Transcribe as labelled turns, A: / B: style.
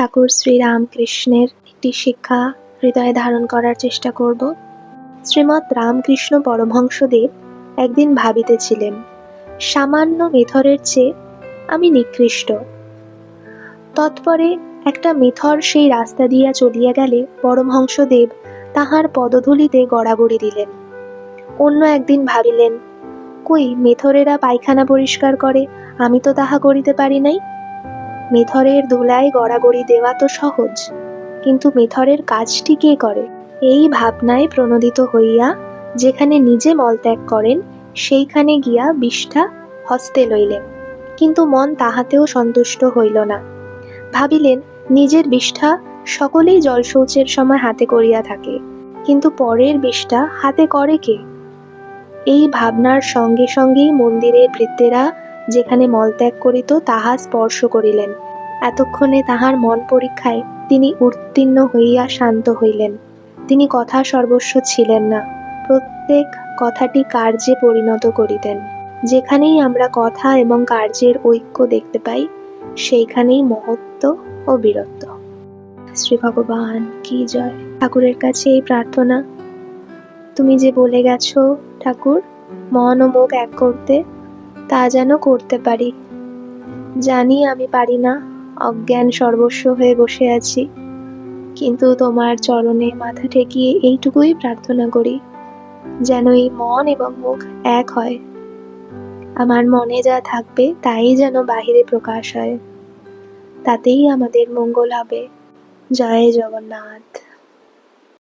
A: ঠাকুর শ্রী রামকৃষ্ণের একটি শিক্ষা হৃদয়ে ধারণ করার চেষ্টা করব। শ্রীমৎ রামকৃষ্ণ পরমহংসদেব একদিন ভাবিতেছিলেন, সামান্য মেথরের চেয়ে আমি নিকৃষ্ট। তৎপরে একটা মেথর সেই রাস্তা দিয়া চলিয়া গেলে পরমহংসদেব তাহার পদধূলিতে গড়াগড়ি দিলেন। অন্য একদিন ভাবিলেন, কই মেথরেরা পায়খানা পরিষ্কার করে, আমি তো তাহা করিতে পারি নাই? মেথরের ধুলায় গড়াগড়ি দেওয়া তো সহজ, কিন্তু মেথরের কাজটি কে করে? এই ভাবনায় প্রণোদিত হইয়া যেখানে নিজে মলত্যাগ করেন, সেইখানে গিয়া বিষ্ঠা হস্তে লইলেন। কিন্তু মন তাহাতেও সন্তুষ্ট হইল না। ভাবিলেন, নিজের বিষ্ঠা সকলেই জলশৌচের সময় হাতে করিয়া থাকে, কিন্তু পরের বিষ্ঠা হাতে করে কে? এই ভাবনার সঙ্গে সঙ্গেই মন্দিরের ভৃত্যেরা যেখানে মলত্যাগ করিত, তাহা স্পর্শ করিলেন। এতক্ষণে তাহার মন পরীক্ষায় তিনি উত্তীর্ণ হইয়া শান্ত হইলেন। তিনি কথা সর্বস্ব ছিলেন না। প্রত্যেক কথাটি কার্যে পরিণত করিতেন। যেখানেই আমরা কথা এবং কার্যের ঐক্য দেখতে পাই, সেইখানেই মহত্ব ও বীরত্ব। শ্রী ভগবান, কি জয়! ঠাকুরের কাছে এই প্রার্থনা। তুমি যে বলে গেছো, ঠাকুর, মন ও মুখ এক করতে তা যেন করতে পারি। জানি আমি পারি না, অজ্ঞান সর্বস্ব হয়ে বসে আছি। কিন্তু তোমার চরণে মাথা ঠেকিয়ে এইটুকুই প্রার্থনা করি, যেন এই মন এবং মুখ এক হয়। আমার মনে যা থাকবে তাই যেন বাহিরে প্রকাশ হয়। তাতেই আমাদের মঙ্গল হবে। জয় জগন্নাথ।